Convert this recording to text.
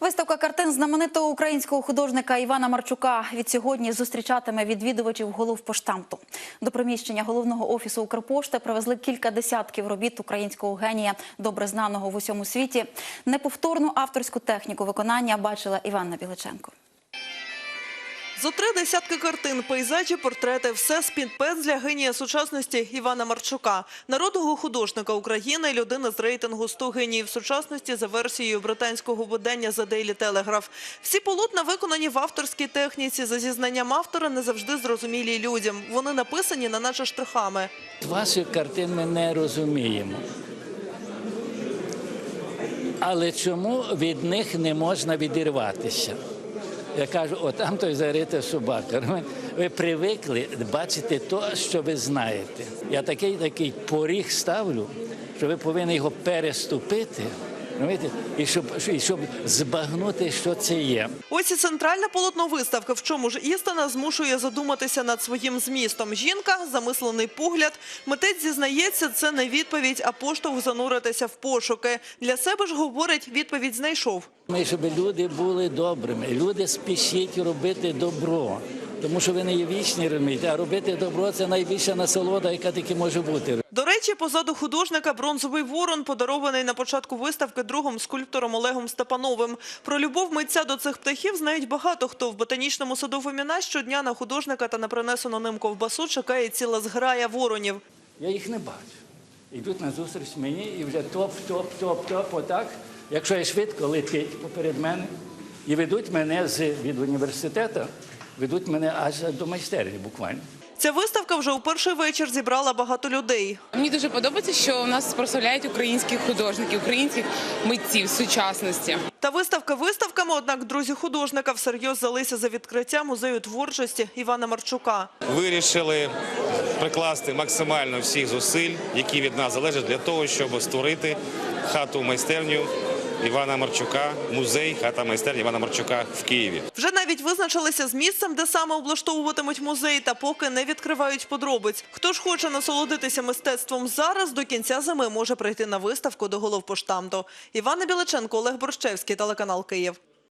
Виставка картин знаменитого українського художника Івана Марчука від сьогодні зустрічатиме відвідувачів голов поштамту. До приміщення головного офісу Укрпошти привезли кілька десятків робіт українського генія, добре знаного в усьому світі. Неповторну авторську техніку виконання бачила Іванна Біличенко. Зо три десятки картин, пейзажі, портрети – все з-під пензля генія сучасності Івана Марчука. Народного художника України, людини з рейтингу 100 геніїв сучасності за версією британського видання The Daily Telegraph. Всі полотна виконані в авторській техніці. За зізнанням автора, не завжди зрозумілі людям. Вони написані на наче штрихами. Ваших картин ми не розуміємо. Але чому від них не можна відірватися? Я кажу, о, там той зарита собака. Ви, ви привикли бачити те, що ви знаєте. Я такий такий поріг ставлю, що ви повинні його переступити, розумієте? і щоб, і щоб збагнути, що це є. Ось і центральне полотно виставки. В чому ж істина змушує задуматися над своїм змістом. Жінка, замислений погляд. Митець зізнається, це не відповідь, а поштовх зануритися в пошуки. Для себе ж говорить, відповідь знайшов. Ми, щоб люди були добрими. Люди спішіть робити добро. Тому що ви не є вічні, розумієте, а робити добро це найбільша насолода, яка тільки може бути. До речі, позаду художника бронзовий ворон, подарований на початку виставки другом скульптором Олегом Степановим. Про любов митця до цих птахів знають багато хто. В ботанічному саду Фоміна щодня на художника та на принесену ним ковбасу чекає ціла зграя воронів. Я їх не бачу. Йдуть на зустріч мені і вже топ, топ, топ, топ, отак. Якщо я швидко летить поперед мене, і ведуть мене з від університету, ведуть мене аж до майстерні буквально. Ця виставка вже у перший вечір зібрала багато людей. Мені дуже подобається, що у нас прославляють українських художників, українських митців сучасності. Та виставка виставками, однак друзі художника всерйоз взялися за відкриття музею творчості Івана Марчука. вирішили прикласти максимально всіх зусиль, які від нас залежать для того, щоб створити хату майстерню Івана Марчука, музей хата майстерні Івана Марчука в Києві. Вже навіть визначилися з місцем, де саме облаштовуватимуть музей, та поки не відкривають подробиць. Хто ж хоче насолодитися мистецтвом зараз, до кінця зими може прийти на виставку до головпоштамту. Івана Біличенко, Олег Борщевський, телеканал Київ.